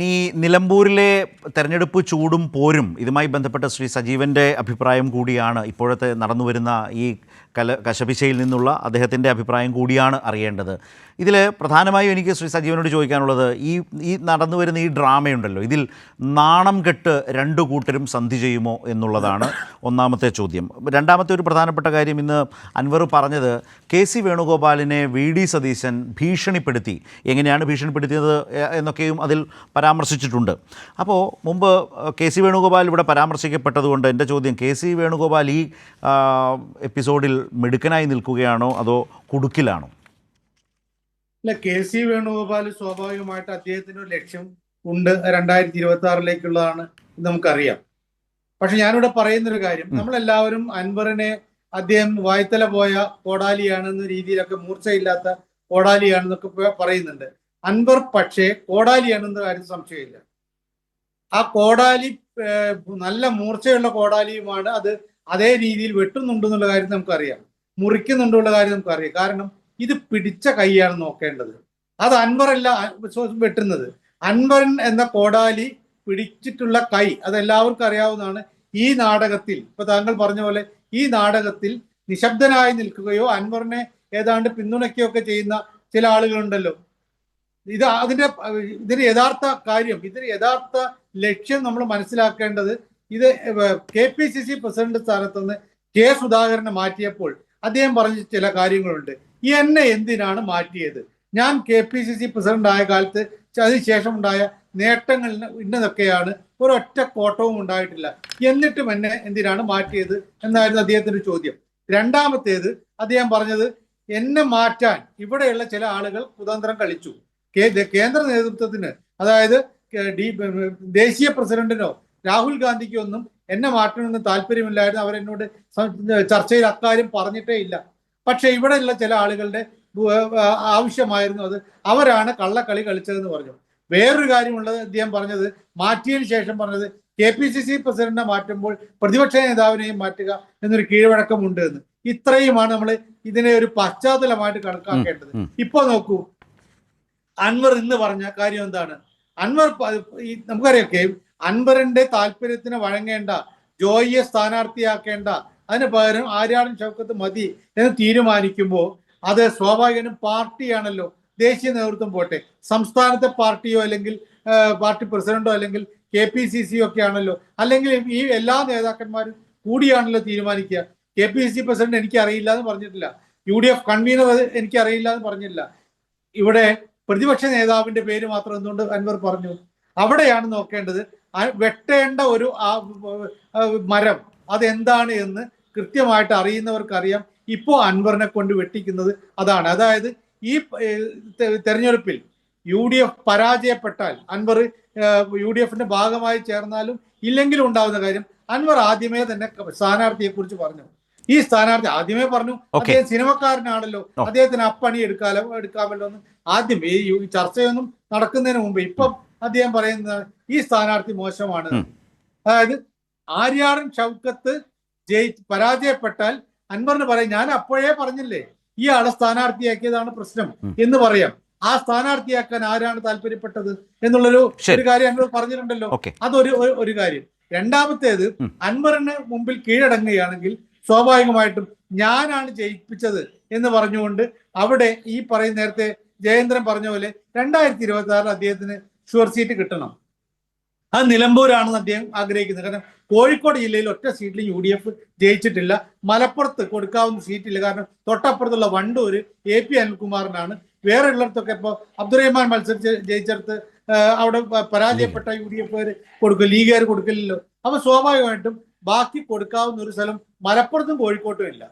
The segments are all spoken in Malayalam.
ഇനി നിലമ്പൂരിലെ തെരഞ്ഞെടുപ്പ് ചൂടും പോരും. ഇതുമായി ബന്ധപ്പെട്ട ശ്രീ സജീവന്റെ അഭിപ്രായം കൂടിയാണ് ഇപ്പോഴത്തെ നടന്നുവരുന്ന ഈ കല കശപിശയിൽ നിന്നുള്ള അദ്ദേഹത്തിന്റെ അഭിപ്രായം കൂടിയാണ് അറിയേണ്ടത്. ഇതിൽ പ്രധാനമായും എനിക്ക് ശ്രീ സജീവനോട് ചോദിക്കാനുള്ളത് ഈ ഈ നടന്നു വരുന്ന ഈ ഡ്രാമയുണ്ടല്ലോ ഇതിൽ നാണം കെട്ട് രണ്ടു കൂട്ടരും സന്ധി ചെയ്യുമോ എന്നുള്ളതാണ് ഒന്നാമത്തെ ചോദ്യം. രണ്ടാമത്തെ ഒരു പ്രധാനപ്പെട്ട കാര്യം ഇന്ന് അൻവർ പറഞ്ഞത് കെ സി വേണുഗോപാലിനെ വി ഡി സതീശൻ ഭീഷണിപ്പെടുത്തി. എങ്ങനെയാണ് ഭീഷണിപ്പെടുത്തിയത് എന്നൊക്കെയും അതിൽ പരാമർശിച്ചിട്ടുണ്ട്. അപ്പോൾ മുമ്പ് കെ സി വേണുഗോപാൽ ഇവിടെ പരാമർശിക്കപ്പെട്ടതുകൊണ്ട് എന്റെ ചോദ്യം കെ സി വേണുഗോപാൽ ഈ എപ്പിസോഡിൽ മിടുക്കനായി നിൽക്കുകയാണോ അതോ കുടുക്കിലാണോ? അല്ല കെ സി വേണുഗോപാൽ സ്വാഭാവികമായിട്ട് അദ്ദേഹത്തിന് ഒരു ലക്ഷ്യം ഉണ്ട്. രണ്ടായിരത്തി ഇരുപത്തി ആറിലേക്കുള്ളതാണ് നമുക്കറിയാം. പക്ഷെ ഞാനിവിടെ പറയുന്ന ഒരു കാര്യം നമ്മളെല്ലാവരും അൻവറിനെ അദ്ദേഹം വായ്ത്തല പോയ കോടാലിയാണെന്ന രീതിയിലൊക്കെ മൂർച്ചയില്ലാത്ത കോടാലിയാണെന്നൊക്കെ പറയുന്നുണ്ട്. അൻവർ പക്ഷേ കോടാലിയാണെന്ന കാര്യം സംശയമില്ല. ആ കോടാലി നല്ല മൂർച്ചയുള്ള കോടാലിയുമാണ് അത് അതേ രീതിയിൽ വെട്ടുന്നുണ്ടെന്നുള്ള കാര്യം നമുക്കറിയാം. മുറിക്കുന്നുണ്ടുള്ള കാര്യം നമുക്കറിയാം. കാരണം ഇത് പിടിച്ച കൈയാണ് നോക്കേണ്ടത്. അത് അൻവറല്ല വെട്ടുന്നത്. അൻവർ എന്ന കോടാലി പിടിച്ചിട്ടുള്ള കൈ അതെല്ലാവർക്കും അറിയാവുന്നതാണ്. ഈ നാടകത്തിൽ ഇപ്പൊ താങ്കൾ പറഞ്ഞ പോലെ ഈ നാടകത്തിൽ നിശബ്ദനായി നിൽക്കുകയോ അൻവറിനെ ഏതാണ്ട് പിന്തുണയ്ക്കുകയോ ഒക്കെ ചെയ്യുന്ന ചില ആളുകളുണ്ടല്ലോ. ഇത് അതിന്റെ ഇതിന് യഥാർത്ഥ കാര്യം ഇതിന് യഥാർത്ഥ ലക്ഷ്യം നമ്മൾ മനസ്സിലാക്കേണ്ടത് ഇത് K P C C president സ്ഥാനത്ത് നിന്ന് കെ സുധാകരനെ മാറ്റിയപ്പോൾ അദ്ദേഹം പറഞ്ഞ ചില കാര്യങ്ങളുണ്ട്. എന്നെ എന്തിനാണ് മാറ്റിയത്? ഞാൻ K P C C president ആയ കാലത്ത് അതിനുശേഷം ഉണ്ടായ നേട്ടങ്ങൾ ഇന്നതൊക്കെയാണ്. ഒരൊറ്റ കോട്ടവും ഉണ്ടായിട്ടില്ല. എന്നിട്ടും എന്നെ എന്തിനാണ് മാറ്റിയത് എന്നായിരുന്നു അദ്ദേഹത്തിന്റെ ചോദ്യം. രണ്ടാമത്തേത് അദ്ദേഹം പറഞ്ഞത് എന്നെ മാറ്റാൻ ഇവിടെയുള്ള ചില ആളുകൾ കുതന്ത്രം കളിച്ചു. കേന്ദ്ര നേതൃത്വത്തിന് അതായത് ദേശീയ പ്രസിഡന്റിനോ രാഹുൽ ഗാന്ധിക്കോ ഒന്നും എന്നെ മാറ്റണമെന്ന് താല്പര്യമില്ലായിരുന്നു. അവരെന്നോട് ചർച്ചയിൽ അക്കാര്യം പറഞ്ഞിട്ടേ ഇല്ല. പക്ഷെ ഇവിടെയുള്ള ചില ആളുകളുടെ ആവശ്യമായിരുന്നു അത്. അവരാണ് കള്ളക്കളി കളിച്ചതെന്ന് പറഞ്ഞു. വേറൊരു കാര്യമുള്ളത് അദ്ദേഹം പറഞ്ഞത് മാറ്റിയതിനു ശേഷം പറഞ്ഞത് കെ പി സി സി പ്രസിഡന്റിനെ മാറ്റുമ്പോൾ പ്രതിപക്ഷ നേതാവിനെയും മാറ്റുക എന്നൊരു കീഴ്വഴക്കമുണ്ട് എന്ന്. ഇത്രയുമാണ് നമ്മൾ ഇതിനെ ഒരു പശ്ചാത്തലമായിട്ട് കണക്കാക്കേണ്ടത്. ഇപ്പൊ നോക്കൂ അൻവർ ഇന്ന് പറഞ്ഞ കാര്യം എന്താണ്? അൻവർ ഈ നമുക്കറിയാം കെ അൻവറിന്റെ താല്പര്യത്തിന് വഴങ്ങേണ്ട ജോയിയെ സ്ഥാനാർത്ഥിയാക്കേണ്ട അതിന് പകരം ആര്യാടൻ ഷൗക്കത്ത് മതി എന്ന് തീരുമാനിക്കുമ്പോൾ അത് സ്വാഭാവികനും പാർട്ടിയാണല്ലോ ദേശീയ നേതൃത്വം പോട്ടെ. സംസ്ഥാനത്തെ പാർട്ടിയോ അല്ലെങ്കിൽ പാർട്ടി പ്രസിഡന്റോ അല്ലെങ്കിൽ കെ പി സി സിയോ ഒക്കെ ആണല്ലോ. അല്ലെങ്കിൽ ഈ എല്ലാ നേതാക്കന്മാരും കൂടിയാണല്ലോ തീരുമാനിക്കുക. കെ പി സി പ്രസിഡന്റ് എനിക്ക് അറിയില്ല എന്ന് പറഞ്ഞിട്ടില്ല. യു ഡി എഫ് കൺവീനർ എനിക്ക് അറിയില്ല എന്ന് പറഞ്ഞില്ല ഇവിടെ പ്രതിപക്ഷ നേതാവിന്റെ പേര് മാത്രം എന്തുകൊണ്ട് അൻവർ പറഞ്ഞു? അവിടെയാണ് നോക്കേണ്ടത്. വെട്ടേണ്ട ഒരു മരം അതെന്താണ് എന്ന് കൃത്യമായിട്ട് അറിയുന്നവർക്കറിയാം. ഇപ്പോൾ അൻവറിനെ കൊണ്ട് വെട്ടിക്കുന്നത് അതാണ്. അതായത് ഈ തെരഞ്ഞെടുപ്പിൽ യു ഡി എഫ് പരാജയപ്പെട്ടാൽ അൻവർ യു ഡി എഫിന്റെ ഭാഗമായി ചേർന്നാലും ഇല്ലെങ്കിലും ഉണ്ടാവുന്ന കാര്യം അൻവർ ആദ്യമേ തന്നെ സ്ഥാനാർത്ഥിയെ കുറിച്ച് പറഞ്ഞു. ഈ സ്ഥാനാർത്ഥി ആദ്യമേ പറഞ്ഞു. അദ്ദേഹം സിനിമക്കാരനാണല്ലോ. അദ്ദേഹത്തിന് അപ്പണി എടുക്കാലോ എടുക്കാമല്ലോ എന്ന് ആദ്യം ഈ ചർച്ചയൊന്നും നടക്കുന്നതിന് മുമ്പ് ഇപ്പം അദ്ദേഹം പറയുന്നത് ഈ സ്ഥാനാർത്ഥി മോശമാണ്. അതായത് ആര്യാടൻ ഷൗക്കത്ത് ജയി പരാജയപ്പെട്ടാൽ അൻവറിന് പറയും ഞാൻ അപ്പോഴേ പറഞ്ഞില്ലേ ഈ ആളെ സ്ഥാനാർത്ഥിയാക്കിയതാണ് പ്രശ്നം എന്ന് പറയാം. ആ സ്ഥാനാർത്ഥിയാക്കാൻ ആരാണ് താല്പര്യപ്പെട്ടത്? എന്നുള്ളൊരു. ഒരു കാര്യം അൻവർ പറഞ്ഞിട്ടുണ്ടല്ലോ. അതൊരു ഒരു- കാര്യം. രണ്ടാമത്തേത്. അൻവറിന് മുമ്പിൽ കീഴടങ്ങുകയാണെങ്കിൽ സ്വാഭാവികമായിട്ടും ഞാനാണ് ജയിപ്പിച്ചത് എന്ന് പറഞ്ഞുകൊണ്ട് അവിടെ ഈ പറയുന്ന നേരത്തെ ജയേന്ദ്രൻ പറഞ്ഞ പോലെ രണ്ടായിരത്തി ഇരുപത്തി ആറിൽ അദ്ദേഹത്തിന് ഷുവർ സീറ്റ് കിട്ടണം. അത് നിലമ്പൂരാണെന്ന് അദ്ദേഹം ആഗ്രഹിക്കുന്നത് കാരണം കോഴിക്കോട് ജില്ലയിൽ ഒറ്റ സീറ്റിൽ യു ഡി എഫ് ജയിച്ചിട്ടില്ല. മലപ്പുറത്ത് കൊടുക്കാവുന്ന സീറ്റില്ല. കാരണം തൊട്ടപ്പുറത്തുള്ള വണ്ടൂര് എ പി അനിൽകുമാറിനാണ്. വേറെ ഉള്ളിടത്തൊക്കെ ഇപ്പോൾ അബ്ദുറഹ്മാൻ മത്സരിച്ച് ജയിച്ചെടുത്ത് അവിടെ പരാജയപ്പെട്ട യു ഡി എഫ് കൊടുക്കും ലീഗുകാർ കൊടുക്കില്ലല്ലോ. അപ്പൊ സ്വാഭാവികമായിട്ടും ബാക്കി കൊടുക്കാവുന്ന ഒരു സ്ഥലം മലപ്പുറത്തും കോഴിക്കോട്ടും ഇല്ല.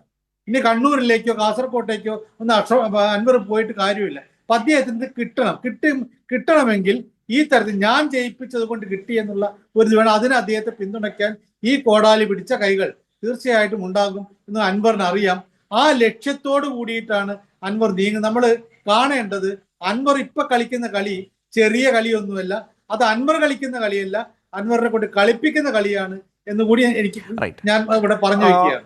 ഇനി കണ്ണൂരിലേക്കോ കാസർകോട്ടേക്കോ ഒന്ന് അക്ഷ അൻവർ പോയിട്ട് കാര്യമില്ല. പദ്യത്തിന് കിട്ടണം. കിട്ടി കിട്ടണമെങ്കിൽ ഈ തരത്തിൽ ഞാൻ ജയിപ്പിച്ചത് കൊണ്ട് കിട്ടി എന്നുള്ള ഒരു വേണം. അതിന് അദ്ദേഹത്തെ പിന്തുണയ്ക്കാൻ ഈ കോടാലി പിടിച്ച കൈകൾ തീർച്ചയായിട്ടും ഉണ്ടാകും എന്ന് അൻവറിന് അറിയാം. ആ ലക്ഷ്യത്തോട് കൂടിയിട്ടാണ് അൻവർ നീങ്ങുന്നത്. നമ്മൾ കാണേണ്ടത് അൻവർ ഇപ്പൊ കളിക്കുന്ന കളി ചെറിയ കളിയൊന്നുമല്ല. അത് അൻവർ കളിക്കുന്ന കളിയല്ല. അൻവറിനെ കൊണ്ട് കളിപ്പിക്കുന്ന കളിയാണ് എന്നുകൂടി എനിക്ക് ഞാൻ ഇവിടെ പറഞ്ഞു വെക്കുകയാണ്